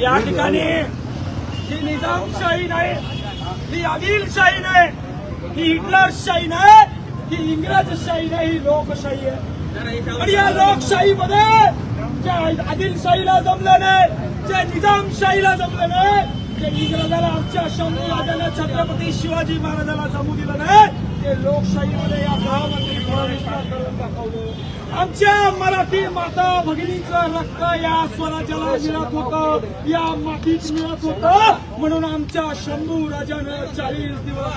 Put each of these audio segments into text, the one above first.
या ठिकाणी ही निजामशाही नाही ही आदिलशाही नाही ही हिटलरशाही नाही ही इंग्रजशाही नाही ही लोकशाही आहे. आणि या लोकशाहीमध्ये ज्या आदिलशाहीला जमलं नाही ज्या निजामशाहीला जमलं नाही जे इंग्रजाला आमच्या शंभू राजाला छत्रपती शिवाजी महाराजाला जमू दिलं नाही ते लोकशाहीमध्ये या गृहमंत्री फडणवीसला करून दाखवलं आमच्या मराठी माता भगिनीचं रक्त या स्वराज्याला मिळत होतं. या मातीत मिळत होतं. म्हणून आमच्या शंभू राजानं चाळीस दिवस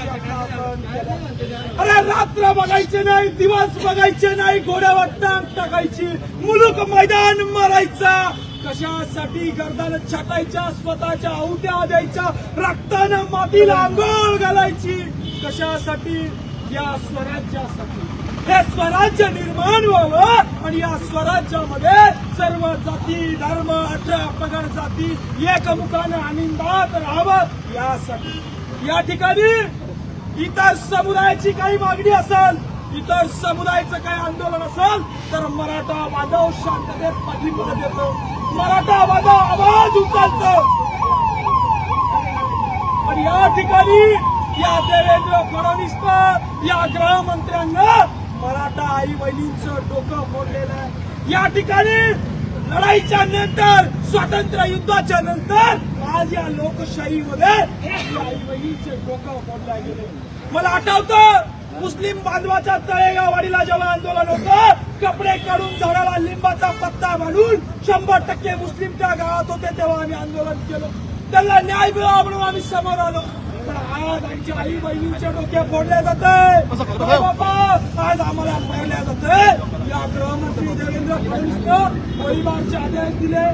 अरे रात्र बघायचे नाही दिवस बघायचे नाही घोड्यावर टांग टाकायची. मुलूक मैदान मारायचा. कशासाठी गर्दान छाटायच्या स्वतःच्या आहुत्या द्यायच्या रक्तानं मातीला आंघोळ घालायची. कशासाठी? या स्वराज्यासाठी. हे स्वराज्य निर्माण व्हावं आणि या स्वराज्यामध्ये सर्व जाती धर्म अठरा पगड जाती एकमुखानं आनंदात राहावं यासाठी. या ठिकाणी इतर समुदायाची काही मागणी असेल इतर समुदायाचं काही आंदोलन असेल तर मराठा बांधव शांततेत पाठिंबा देतो. मराठा बांधव आवाज उचलतो. आणि या ठिकाणी या देवेंद्र फडणवीस या गृहमंत्र्यांना मराठा आई बहिणींचं डोकं फोडलेलं आहे. या ठिकाणी लढाईच्या नंतर स्वातंत्र्य युद्धाच्या नंतर आज या लोकशाहीमध्ये आई बहिणीचे डोकं फोडल्या गेले मला आठवतं मुस्लिम बांधवाच्या तळेगावाडीला जेव्हा आंदोलन होतं कपडे काढून झाडाला लिंबाचा पत्ता बांधून शंभर टक्के मुस्लिम त्या गावात होते तेव्हा आम्ही आंदोलन केलं. त्यांना न्याय मिळावा म्हणून आम्ही समोर आलो. पण आज आमच्या आई बहिणींचे डोके फोडले जाते. बाबा आज आम्हाला मारल्या जाते. या गृहमंत्री देवेंद्र फडणवीसनं गोळीबारचे आदेश दिले.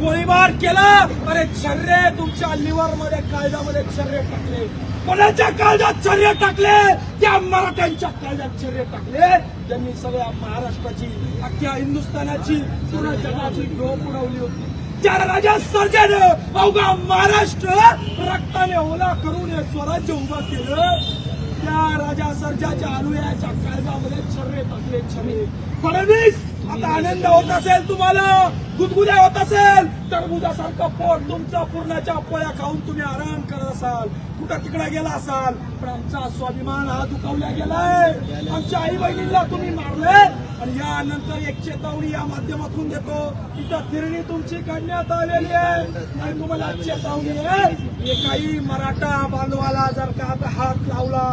गोळीबार केला. अरे छर्रे तुमच्या लिव्हरमध्ये काळजामध्ये छर्रे टाकले. कोणाच्या काळजात छर्रे टाकले? त्या मराठ्यांच्या काळजात छर्रे टाकले. त्यांनी सगळ्या महाराष्ट्राची अख्ख्या हिंदुस्थानाची पूर्ण जगाची डोप उडवली होती. ज्या राजा सर्जन अवघा महाराष्ट्र रक्ताने ओला करून हे स्वराज्य उभं केलं. त्या राजा सर्जाच्या अनुयाच्या काळजामध्ये छर्रे टाकले छर्रे. फडणवीस आता आनंद होत असेल तुम्हाला. गुदगुद्या होत असेल. टरबुजासारखं पोट तुमचं पूर्णाच्या पोळ्या खाऊन तुम्ही आराम करत असाल. कुठं तिकडे गेला असाल? पण आमचा स्वाभिमान हा दुखावला गेलाय. आमच्या आई बहिणींना तुम्ही मारले. आणि यानंतर एक चेतावणी या माध्यमातून देतो. तिथं फिरणी तुमची काढण्यात आलेली आहे. आणि तुम्हाला चेतावणी आहे. एकाही मराठा बांधवाला जर का आता हात लावला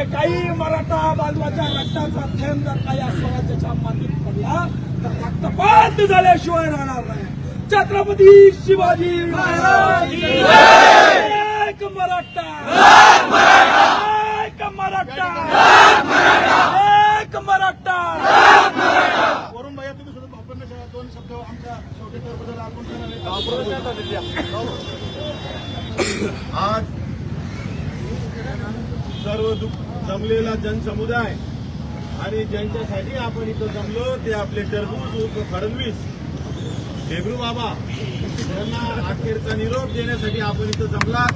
एकाही मराठा बांधवाच्या रक्ताचा थेंब जर का या स्वराज्याच्या मातीत पडला तर रक्तपात झाल्याशिवाय राहणार नाही. छत्रपती शिवाजी महाराज एक मराठा. एक मराठा. एक मराठा. वरून भैया तुम्ही सुद्धा दोन शब्द आमच्या आपण आज सर्व दुःख जमलेला जनसमुदाय आणि ज्यांच्यासाठी आपण इथं जमलो ते आपले टरबूज उर्फ फडणवीस हेबरू बाबा यांना अखेरचा निरोप देण्यासाठी आपण इथं जमला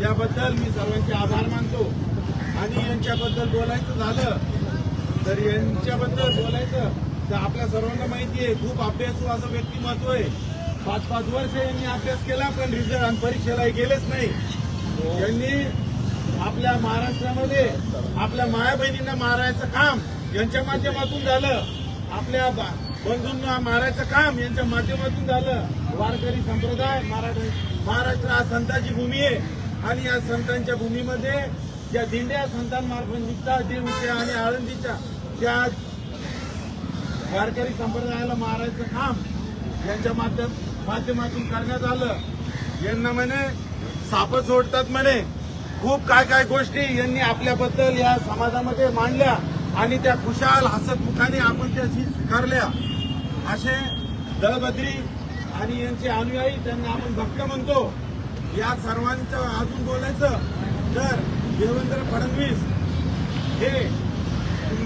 त्याबद्दल मी सर्वांचे आभार मानतो. आणि यांच्याबद्दल बोलायचं झालं तर यांच्याबद्दल बोलायचं तर आपल्या सर्वांना माहिती आहे खूप अभ्यासू असं व्यक्तिमत्व आहे. पाच पाच वर्ष यांनी अभ्यास केला पण रिझल्ट आणि परीक्षेला गेलेच नाही. यांनी आपल्या महाराष्ट्रामध्ये आपल्या माया बहिणींना मारायचं काम यांच्या माध्यमातून झालं. आपल्या बंधूंना मारायचं काम यांच्या माध्यमातून झालं. वारकरी संप्रदाय महाराष्ट्र हा संताची भूमी आहे. आणि या संतांच्या भूमीमध्ये ज्या दिंड्या संतांमार्फत निघतात देऊच्या आणि आळंदीच्या त्या वारकरी संप्रदायाला मारायचं काम यांच्या माध्यम माध्यमातून करण्यात आलं यांना म्हणे साप सोडतात म्हणे. खूप काय काय गोष्टी यांनी आपल्याबद्दल या समाजामध्ये मांडल्या आणि त्या खुशाल हसतमुखाने आपण त्या स्वीकारल्या. असे दळबद्री आणि यांचे अनुयायी त्यांना आपण भक्त म्हणतो. या सर्वांचं अजून बोलायचं तर देवेंद्र फडणवीस हे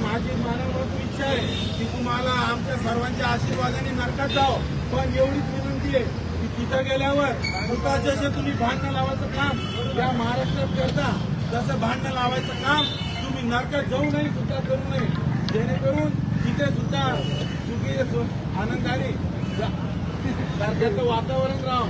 माझी मनापासून इच्छा आहे की तुम्हाला आमच्या सर्वांच्या आशीर्वादाने नरकात जाव. पण एवढीच विनंती आहे की तिथं गेल्यावर स्वतःच्या तुम्ही भांडणं लावायचं काम या महाराष्ट्रात करता तसं भांडणं लावायचं काम तुम्ही नरकात जाऊ नये सुद्धा करू नये. जेणेकरून तिथे सुद्धा सुखी आनंदाने सारख्याचं वातावरण राहा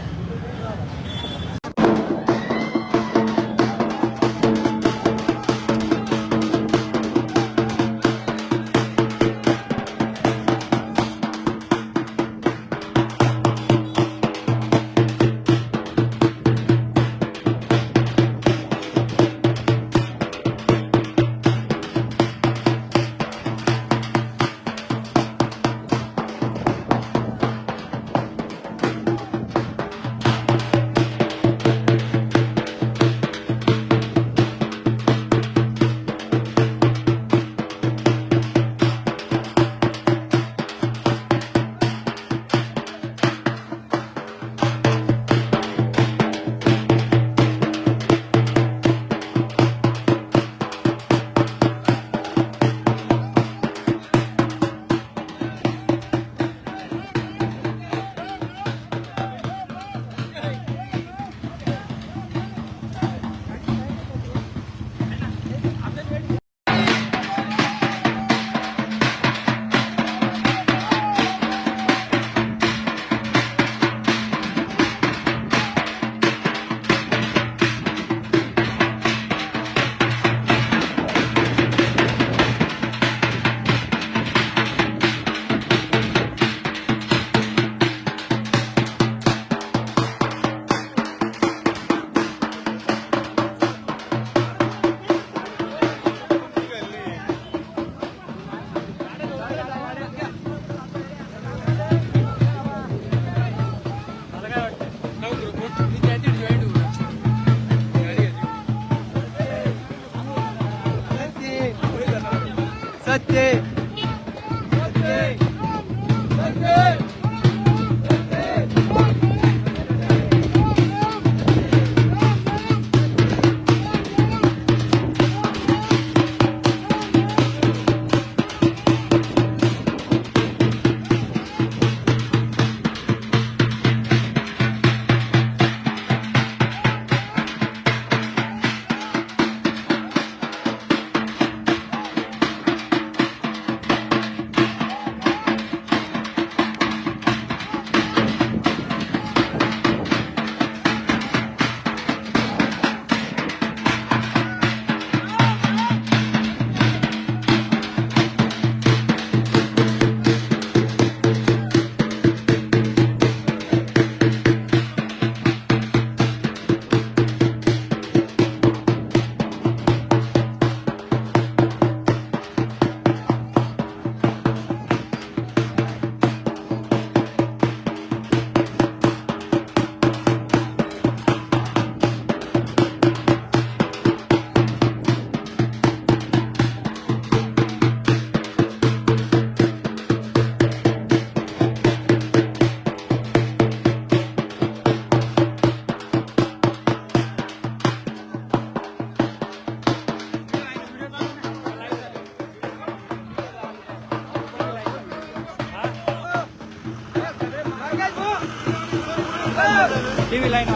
टीव्ही लाईन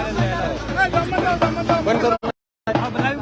बंद करू.